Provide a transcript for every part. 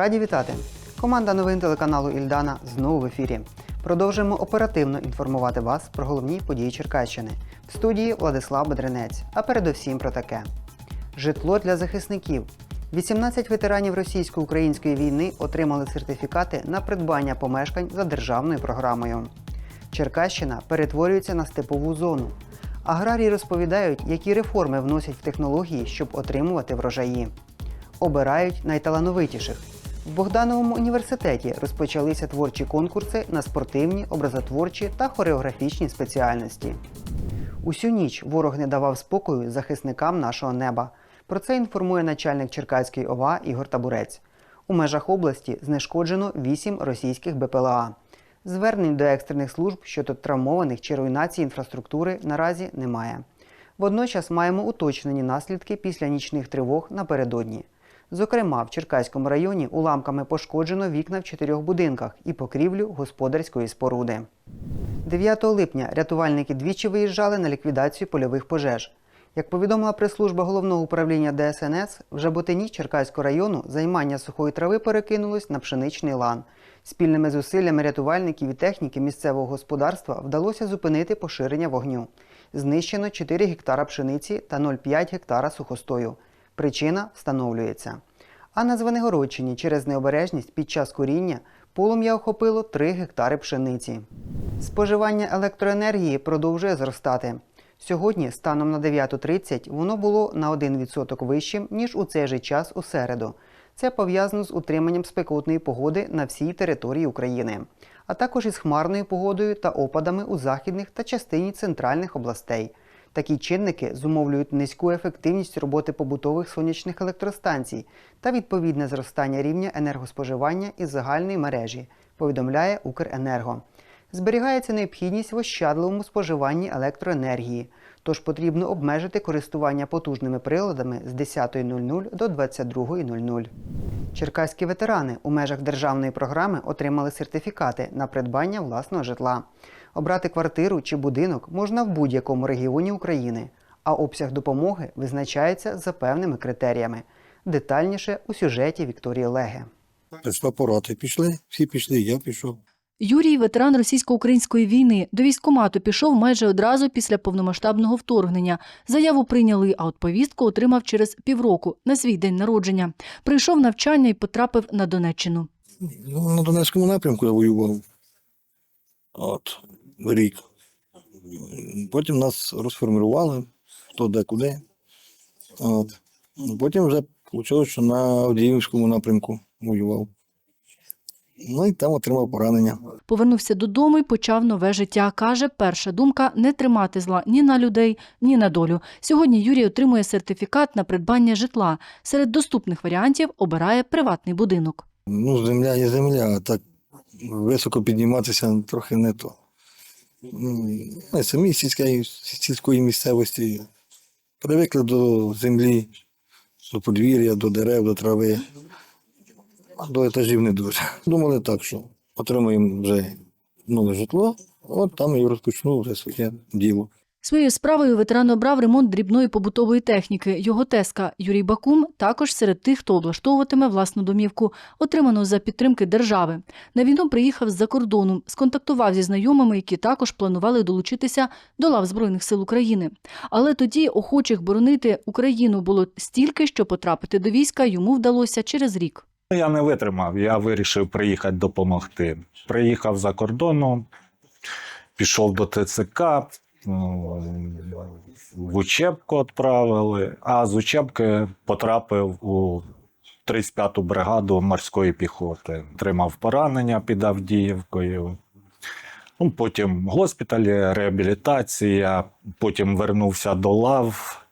Раді вітати! Команда новин телеканалу Ільдана знову в ефірі. Продовжуємо оперативно інформувати вас про головні події Черкащини. В студії Владислав Бедренець. А передовсім про таке: житло для захисників. 18 ветеранів російсько-української війни отримали сертифікати на придбання помешкань за державною програмою. Черкащина перетворюється на степову зону. Аграрії розповідають, які реформи вносять в технології, щоб отримувати врожаї. Обирають найталановитіших. В Богдановому університеті розпочалися творчі конкурси на спортивні, образотворчі та хореографічні спеціальності. Усю ніч ворог не давав спокою захисникам нашого неба. Про це інформує начальник Черкаської ОВА Ігор Табурець. У межах області знешкоджено 8 російських БПЛА. Звернень до екстрених служб щодо травмованих чи руйнації інфраструктури наразі немає. Водночас маємо уточнені наслідки після нічних тривог напередодні. Зокрема, в Черкаському районі уламками пошкоджено вікна в чотирьох будинках і покрівлю господарської споруди. 9 липня рятувальники двічі виїжджали на ліквідацію польових пожеж. Як повідомила прес-служба головного управління ДСНС, в Жаботині Черкаського району займання сухої трави перекинулось на пшеничний лан. Спільними зусиллями рятувальників і техніки місцевого господарства вдалося зупинити поширення вогню. Знищено 4 гектара пшениці та 0,5 гектара сухостою. Причина встановлюється. А на Звенигородчині через необережність під час куріння полум'я охопило 3 гектари пшениці. Споживання електроенергії продовжує зростати. Сьогодні, станом на 9.30, воно було на 1% вищим, ніж у цей же час у середу. Це пов'язано з утриманням спекотної погоди на всій території України, а також із хмарною погодою та опадами у західних та частині центральних областей. Такі чинники зумовлюють низьку ефективність роботи побутових сонячних електростанцій та відповідне зростання рівня енергоспоживання із загальної мережі, повідомляє Укренерго. Зберігається необхідність в ощадливому споживанні електроенергії, тож потрібно обмежити користування потужними приладами з 10.00 до 22.00. Черкаські ветерани у межах державної програми отримали сертифікати на придбання власного житла. Обрати квартиру чи будинок можна в будь-якому регіоні України, а обсяг допомоги визначається за певними критеріями. Детальніше у сюжеті Вікторії Леге. Прийшла. Пішли, всі пішли, я пішов. Юрій, ветеран російсько-української війни, до військкомату пішов майже одразу після повномасштабного вторгнення. Заяву прийняли, а от повістку отримав через півроку на свій день народження. Прийшов навчання і потрапив на Донеччину. Ну, на Донецькому напрямку я воював. От, рік. Потім нас розформували, хто де куди. От. Потім вже вийшло, що на Авдіївському напрямку воював. Ну і там отримав поранення. Повернувся додому і почав нове життя. Каже, перша думка не тримати зла ні на людей, ні на долю. Сьогодні Юрій отримує сертифікат на придбання житла. Серед доступних варіантів обирає приватний будинок. Ну, земля є земля, а так високо підніматися трохи не то. Ми самі сільської, сільської місцевості привикли до землі, до подвір'я, до дерев, до трави. А до етажів не дуже. Думали так, що отримаємо вже нове житло, от там і розпочну вже своє діло. Своєю справою ветеран обрав ремонт дрібної побутової техніки. Його тезка Юрій Бакум також серед тих, хто облаштовуватиме власну домівку, отриману за підтримки держави. На війну приїхав з-за кордону, сконтактував зі знайомими, які також планували долучитися до лав Збройних сил України. Але тоді охочих боронити Україну було стільки, що потрапити до війська йому вдалося через рік. Я не витримав, я вирішив приїхати допомогти. Приїхав за кордоном, пішов до ТЦК, в учебку відправили, а з учебки потрапив у 35-ту бригаду морської піхоти. Отримав поранення під Авдіївкою. Ну, потім госпіталі, реабілітація, потім вернувся до лав,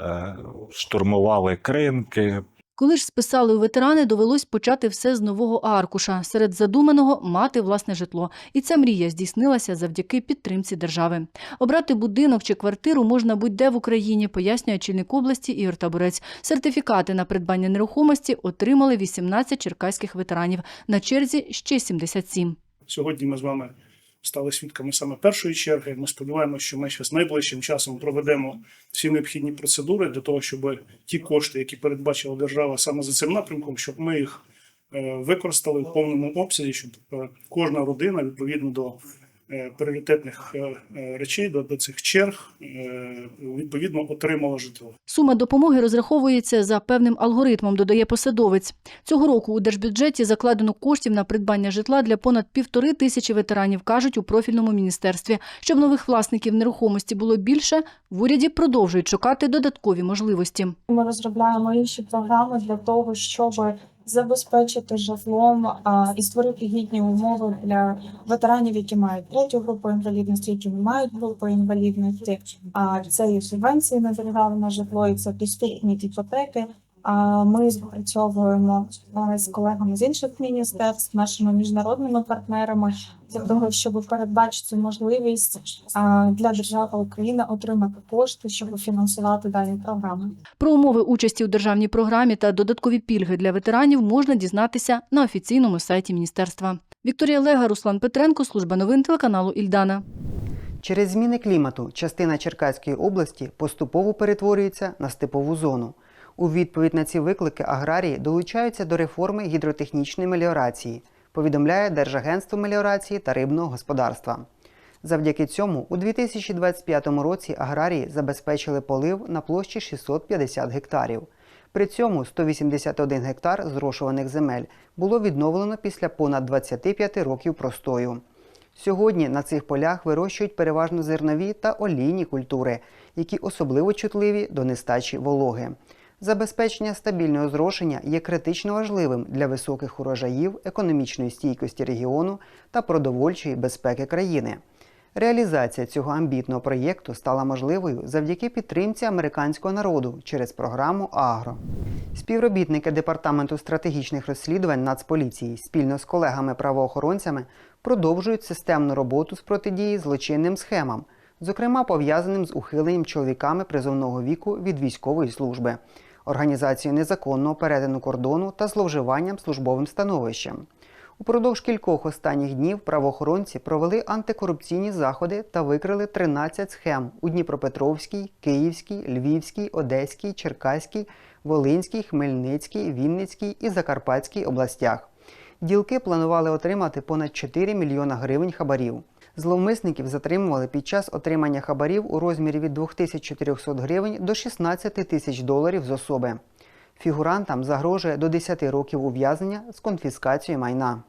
е, штурмували кринки, Коли ж списали у ветерани, довелось почати все з нового аркуша. Серед задуманого мати власне житло. І ця мрія здійснилася завдяки підтримці держави. Обрати будинок чи квартиру можна будь-де в Україні, пояснює очільник області Ігор Табурець. Сертифікати на придбання нерухомості отримали 18 черкаських ветеранів. На черзі ще 77. Сьогодні ми з вами стали свідками саме першої черги. Ми сподіваємося, що ми з найближчим часом проведемо всі необхідні процедури для того, щоб ті кошти, які передбачила держава саме за цим напрямком, щоб ми їх е, використали в повному обсязі, щоб е, кожна родина відповідно до пріоритетних е, е, речей, до, до цих черг, е, відповідно отримала житло. Сума допомоги розраховується за певним алгоритмом, додає посадовець. Цього року у держбюджеті закладено коштів на придбання житла для понад півтори тисячі ветеранів, кажуть у профільному міністерстві. Щоб нових власників нерухомості було більше, в уряді продовжують шукати додаткові можливості. Ми розробляємо інші програми для того, щоб забезпечити житлом а, і створити гідні умови для ветеранів, які мають третю групу інвалідності, які не мають групу інвалідності. А це і субвенції на державне житло, і це доступні іпотеки. А ми спрацьовуємо з колегами з інших міністерств, нашими міжнародними партнерами для того, щоб передбачити можливість для держави України отримати кошти, щоб фінансувати дані програми. Про умови участі у державній програмі та додаткові пільги для ветеранів можна дізнатися на офіційному сайті міністерства. Вікторія Лега, Руслан Петренко, служба новин телеканалу Ільдана. Через зміни клімату частина Черкаської області поступово перетворюється на степову зону. У відповідь на ці виклики аграрії долучаються до реформи гідротехнічної меліорації, повідомляє Держагентство меліорації та рибного господарства. Завдяки цьому у 2025 році аграрії забезпечили полив на площі 650 гектарів. При цьому 181 гектар зрошуваних земель було відновлено після понад 25 років простою. Сьогодні на цих полях вирощують переважно зернові та олійні культури, які особливо чутливі до нестачі вологи. Забезпечення стабільного зрошення є критично важливим для високих урожаїв, економічної стійкості регіону та продовольчої безпеки країни. Реалізація цього амбітного проєкту стала можливою завдяки підтримці американського народу через програму Агро. Співробітники департаменту стратегічних розслідувань Нацполіції спільно з колегами-правоохоронцями продовжують системну роботу з протидії злочинним схемам, зокрема пов'язаним з ухиленням чоловіками призовного віку від військової служби, організацією незаконного перетину кордону та зловживанням службовим становищем. Упродовж кількох останніх днів правоохоронці провели антикорупційні заходи та викрили 13 схем у Дніпропетровській, Київській, Львівській, Одеській, Черкаській, Волинській, Хмельницькій, Вінницькій і Закарпатській областях. Ділки планували отримати понад 4 мільйона гривень хабарів. Зловмисників затримували під час отримання хабарів у розмірі від 2400 гривень до 16 тисяч доларів з особи. Фігурантам загрожує до 10 років ув'язнення з конфіскацією майна.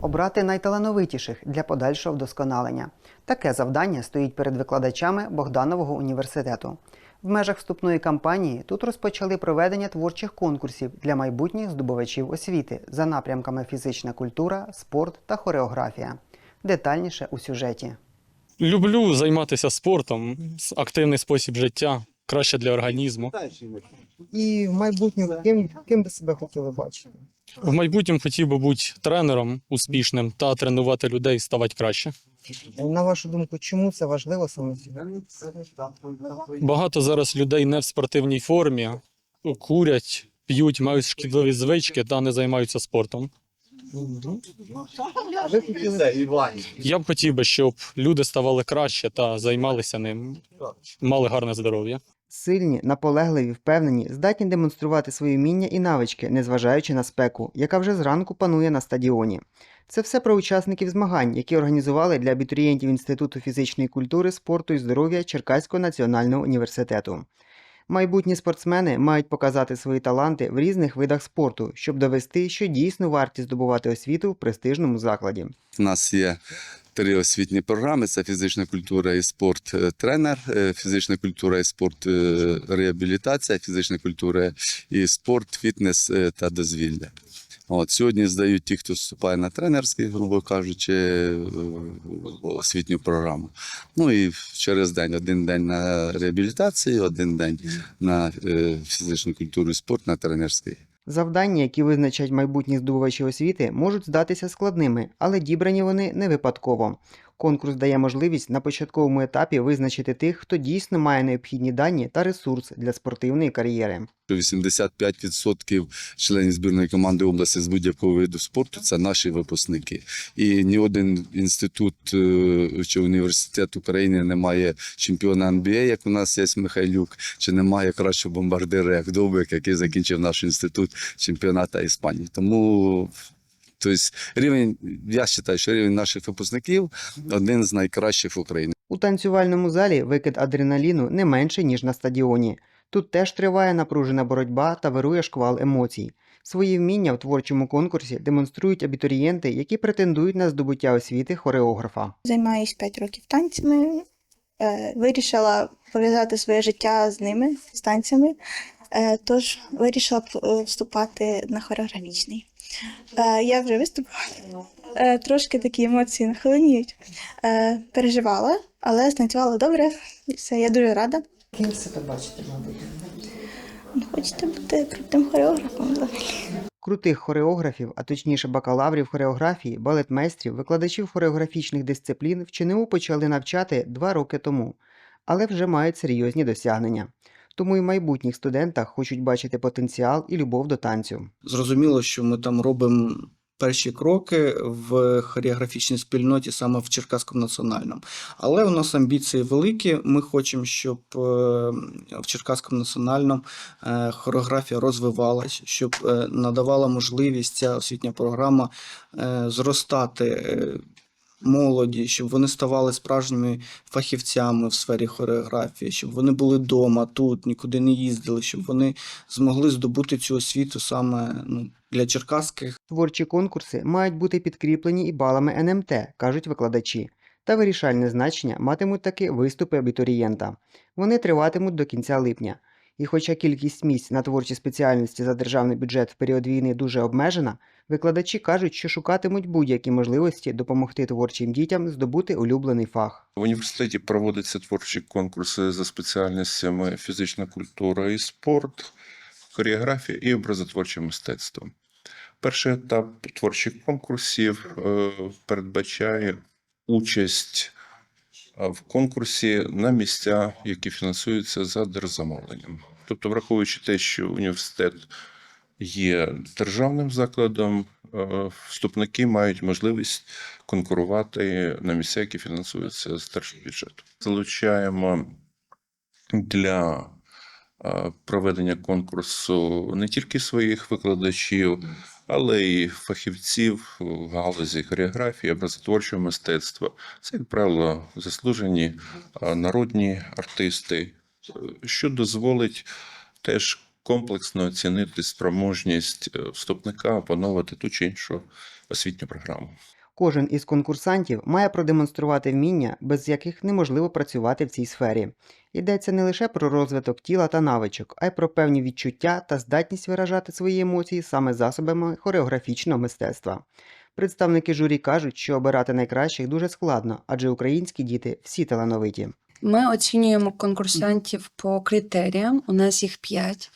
Обрати найталановитіших для подальшого вдосконалення. Таке завдання стоїть перед викладачами Богданового університету. В межах вступної кампанії тут розпочали проведення творчих конкурсів для майбутніх здобувачів освіти за напрямками фізична культура, спорт та хореографія. Детальніше у сюжеті. Люблю займатися спортом, активний спосіб життя, краще для організму. І в майбутньому ким, ким би себе хотіли бачити? В майбутньому хотів би бути тренером успішним та тренувати людей ставати краще. На вашу думку, чому це важливо саме? Багато зараз людей не в спортивній формі, курять, п'ють, мають шкідливі звички та не займаються спортом. Я б хотів би, щоб люди ставали краще та займалися ним, мали гарне здоров'я. Сильні, наполегливі, впевнені, здатні демонструвати свої вміння і навички, незважаючи на спеку, яка вже зранку панує на стадіоні. Це все про учасників змагань, які організували для абітурієнтів Інституту фізичної культури, спорту і здоров'я Черкаського національного університету. Майбутні спортсмени мають показати свої таланти в різних видах спорту, щоб довести, що дійсно варті здобувати освіту в престижному закладі. У нас є три освітні програми: це фізична культура і спорт е, тренер, е, фізична культура і спорт е, реабілітація, фізична культура і спорт, фітнес та дозвілля. От, сьогодні здають ті, хто вступає на тренерський, грубо кажучи, е, освітню програму. Ну і через день один день на реабілітації, один день на е, фізичну культуру і спорт на тренерський. Завдання, які визначать майбутні здобувачі освіти, можуть здатися складними, але дібрані вони не випадково. Конкурс дає можливість на початковому етапі визначити тих, хто дійсно має необхідні дані та ресурс для спортивної кар'єри. 85% членів збірної команди області з будь-якого виду спорту це наші випускники. І ні один інститут е, чи університет України не має чемпіона НБА, як у нас є Михайлюк, чи немає кращого бомбардира, як Довбик, який закінчив наш інститут чемпіоната Іспанії. Тому тобто, рівень, я вважаю, що рівень наших випускників один з найкращих в Україні. У танцювальному залі викид адреналіну не менше, ніж на стадіоні. Тут теж триває напружена боротьба та вирує шквал емоцій. Свої вміння в творчому конкурсі демонструють абітурієнти, які претендують на здобуття освіти хореографа. Займаюсь 5 років танцями. Е, Вирішила пов'язати своє життя з ними, з танцями. Е, Тож вирішила вступати на хореографічний. Е, Я вже виступила. Е, Трошки такі емоції нахиленіють. Е, Переживала, але станцювала добре. І все, я дуже рада. Ким себе бачите, мабуть? Хочете бути крутим хореографом? взагалі? Крутих хореографів, а точніше бакалаврів хореографії, балетмейстрів, викладачів хореографічних дисциплін в ЧНУ почали навчати два роки тому, але вже мають серйозні досягнення. Тому і майбутніх студентах хочуть бачити потенціал і любов до танцю. Зрозуміло, що ми там робимо перші кроки в хореографічній спільноті саме в Черкаському національному. Але у нас амбіції великі. Ми хочемо, щоб е, в Черкаському національному е, хореографія розвивалась, щоб е, надавала можливість ця освітня програма зростати. Молоді, щоб вони ставали справжніми фахівцями в сфері хореографії, щоб вони були вдома, тут, нікуди не їздили, щоб вони змогли здобути цю освіту саме ну, для черкаських Творчі конкурси мають бути підкріплені і балами НМТ, кажуть викладачі. Та вирішальне значення матимуть таки виступи абітурієнта. Вони триватимуть до кінця липня. І хоча кількість місць на творчі спеціальності за державний бюджет в період війни дуже обмежена, викладачі кажуть, що шукатимуть будь-які можливості допомогти творчим дітям здобути улюблений фах. В університеті проводяться творчі конкурси за спеціальностями фізична культура і спорт, хореографія і образотворче мистецтво. Перший етап творчих конкурсів е, передбачає участь в конкурсі на місця, які фінансуються за держзамовленням. Тобто, враховуючи те, що університет є державним закладом, е, вступники мають можливість конкурувати на місця, які фінансуються з держбюджету. Залучаємо для е, проведення конкурсу не тільки своїх викладачів, але й фахівців в галузі хореографії, образотворчого мистецтва. Це, як правило, заслужені народні артисти, що дозволить теж комплексно оцінити спроможність е, вступника опановувати ту чи іншу освітню програму. Кожен із конкурсантів має продемонструвати вміння, без яких неможливо працювати в цій сфері. Йдеться не лише про розвиток тіла та навичок, а й про певні відчуття та здатність виражати свої емоції саме засобами хореографічного мистецтва. Представники журі кажуть, що обирати найкращих дуже складно, адже українські діти всі талановиті. Ми оцінюємо конкурсантів по критеріям. У нас їх п'ять.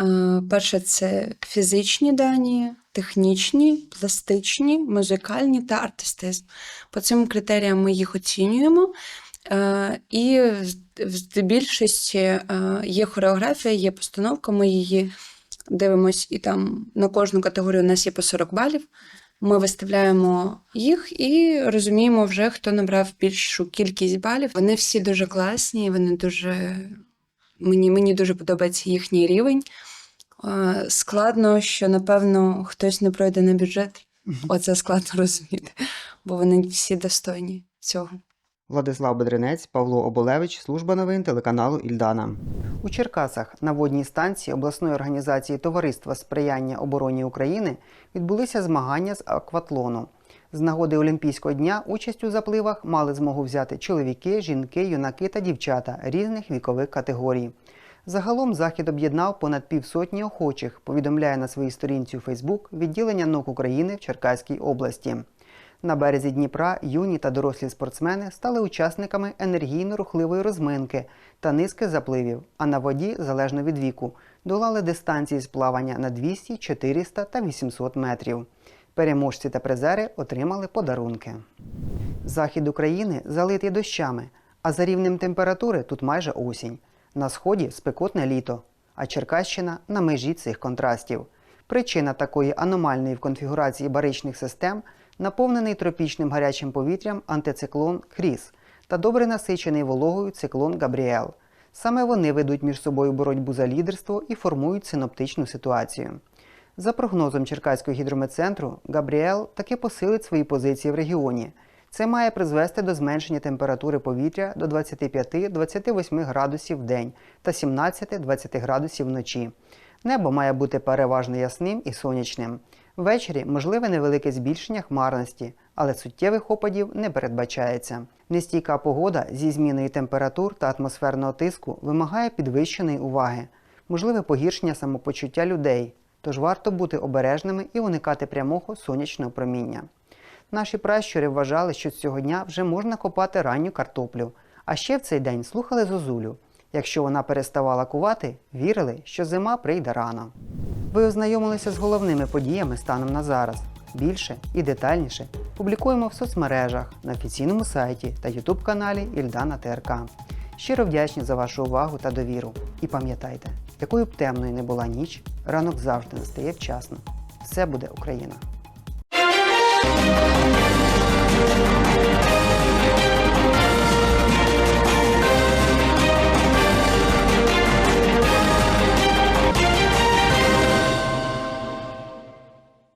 Е, Перше це фізичні дані, технічні, пластичні, музикальні та артистизм. По цим критеріям ми їх оцінюємо. Е, І в більшості е, є хореографія, є постановка, ми її дивимось, і там на кожну категорію у нас є по 40 балів. Ми виставляємо їх і розуміємо вже, хто набрав більшу кількість балів. Вони всі дуже класні, вони дуже мені, мені дуже подобається їхній рівень. Складно, що напевно хтось не пройде на бюджет. Оце складно розуміти, бо вони всі достойні цього. Владислав Бедренець, Павло Оболевич, служба новин телеканалу Ільдана. У Черкасах на водній станції обласної організації Товариства сприяння обороні України відбулися змагання з акватлону. З нагоди Олімпійського дня участь у запливах мали змогу взяти чоловіки, жінки, юнаки та дівчата різних вікових категорій. Загалом захід об'єднав понад півсотні охочих, повідомляє на своїй сторінці у Фейсбук відділення НОК України в Черкаській області. На березі Дніпра юні та дорослі спортсмени стали учасниками енергійно-рухливої розминки та низки запливів, а на воді, залежно від віку, долали дистанції з плавання на 200, 400 та 800 метрів. Переможці та призери отримали подарунки. Захід України залитий дощами, а за рівнем температури тут майже осінь. На сході спекотне літо, а Черкащина на межі цих контрастів. Причина такої аномальної в конфігурації баричних систем наповнений тропічним гарячим повітрям антициклон Кріс та добре насичений вологою циклон Габріел. Саме вони ведуть між собою боротьбу за лідерство і формують синоптичну ситуацію. За прогнозом Черкаського гідрометцентру, Габріел таки посилить свої позиції в регіоні. Це має призвести до зменшення температури повітря до 25-28 градусів в день та 17-20 градусів вночі. Небо має бути переважно ясним і сонячним. Ввечері можливе невелике збільшення хмарності, але суттєвих опадів не передбачається. Нестійка погода зі зміною температур та атмосферного тиску вимагає підвищеної уваги, можливе погіршення самопочуття людей, тож варто бути обережними і уникати прямого сонячного проміння. Наші пращури вважали, що з цього дня вже можна копати ранню картоплю, а ще в цей день слухали зозулю. Якщо вона переставала кувати, вірили, що зима прийде рано. Ви ознайомилися з головними подіями станом на зараз. Більше і детальніше публікуємо в соцмережах, на офіційному сайті та ютуб каналі Ільдана ТРК. Щиро вдячні за вашу увагу та довіру. І пам'ятайте, якою б темною не була ніч, ранок завжди настає вчасно. Все буде Україна!